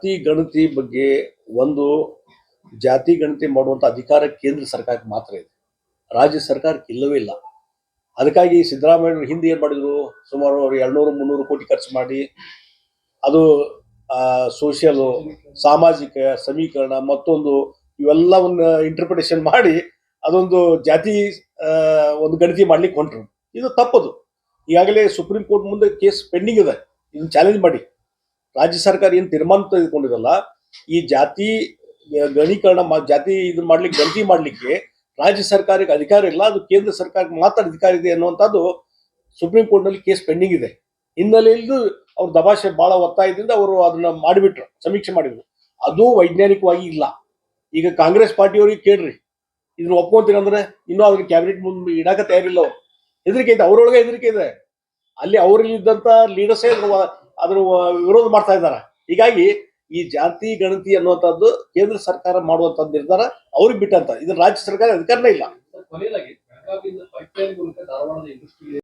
ಜಾತಿ ಗಣತಿ ಬಗ್ಗೆ ಒಂದು ಜಾತಿ ಗಣತಿ ಮಾಡುವಂತ ಅಧಿಕಾರ ಕೇಂದ್ರ ಸರ್ಕಾರಕ್ಕೆ ಮಾತ್ರ ಇದೆ. ರಾಜ್ಯ ಸರ್ಕಾರಕ್ಕೆ ಇಲ್ಲವೇ ಇಲ್ಲ. ಅದಕ್ಕಾಗಿ ಸಿದ್ದರಾಮಯ್ಯ ಹಿಂದೆ ಏನು ಮಾಡಿದ್ರು? ಸುಮಾರು ಅವರು ಎರಡ್ನೂರು, ಮುನ್ನೂರು ಕೋಟಿ ಖರ್ಚು ಮಾಡಿ ಅದು ಸೋಷಿಯಲ್ ಸಾಮಾಜಿಕ ಸಮೀಕರಣ ಮತ್ತೊಂದು ಇವೆಲ್ಲವನ್ನು ಇಂಟರ್ಪ್ರಿಟೇಷನ್ ಮಾಡಿ ಅದೊಂದು ಜಾತಿ ಒಂದು ಗಣತಿ ಮಾಡ್ಲಿಕ್ಕೆ ಹೊಂಟ್ರು. ಇದು ತಪ್ಪದು. ಈಗಾಗಲೇ ಸುಪ್ರೀಂ ಕೋರ್ಟ್ ಮುಂದೆ ಕೇಸ್ ಪೆಂಡಿಂಗ್ ಇದೆ. ಇದನ್ನು ಚಾಲೆಂಜ್ ಮಾಡಿ. ರಾಜ್ಯ ಸರ್ಕಾರ ಏನು ತೀರ್ಮಾನ ತೆಗೆದುಕೊಂಡಿರಲ್ಲ, ಈ ಜಾತಿ ಗಣೀಕರಣ ಜಾತಿ ಇದನ್ನ ಮಾಡ್ಲಿಕ್ಕೆ ಗಣತಿ ಮಾಡ್ಲಿಕ್ಕೆ ರಾಜ್ಯ ಸರ್ಕಾರಕ್ಕೆ ಅಧಿಕಾರ ಇಲ್ಲ, ಅದು ಕೇಂದ್ರ ಸರ್ಕಾರಕ್ಕೆ ಮಾತ್ರ ಅಧಿಕಾರ ಇದೆ ಅನ್ನುವಂಥದ್ದು ಸುಪ್ರೀಂ ಕೋರ್ಟ್ನಲ್ಲಿ ಕೇಸ್ ಪೆಂಡಿಂಗ್ ಇದೆ. ಹಿನ್ನೆಲೆಯಲ್ಲಿ ಅವ್ರ ದಬಾಷೆ ಬಹಳ ಒತ್ತಾಯದಿಂದ ಅವರು ಅದನ್ನ ಮಾಡಿಬಿಟ್ರು, ಸಮೀಕ್ಷೆ ಮಾಡಿದ್ರು. ಅದು ವೈಜ್ಞಾನಿಕವಾಗಿ ಇಲ್ಲ. ಈಗ ಕಾಂಗ್ರೆಸ್ ಪಾರ್ಟಿಯವರಿಗೆ ಕೇಳ್ರಿ. ಇದನ್ನ ಒಪ್ಕೊಂತೀರ ಅಂದ್ರೆ ಇನ್ನೂ ಅದನ್ನ ಕ್ಯಾಬಿನೆಟ್ ಮುಂದೆ ಇಡಾಕ ತಯಾರಿಲ್ಲ ಅವ್ರು. ಹೆದರಿಕೆ ಇದೆ, ಅವರೊಳಗೆ ಹೆದರಿಕೆ ಇದೆ. ಅಲ್ಲಿ ಅವರಲ್ಲಿದ್ದಂತ ಲೀಡರ್ಸೇ ಅದ್ರ ವಿರೋಧ ಮಾಡ್ತಾ ಇದ್ದಾರೆ. ಹೀಗಾಗಿ ಈ ಜಾತಿ, ಗಣತಿ ಅನ್ನುವಂಥದ್ದು ಕೇಂದ್ರ ಸರ್ಕಾರ ಮಾಡುವಂತ ನಿರ್ಧಾರ ಅವ್ರಿಗೆ ಬಿಟ್ಟಂತ. ಇದನ್ನ ರಾಜ್ಯ ಸರ್ಕಾರ ಅಧಿಕಾರನೇ ಇಲ್ಲ.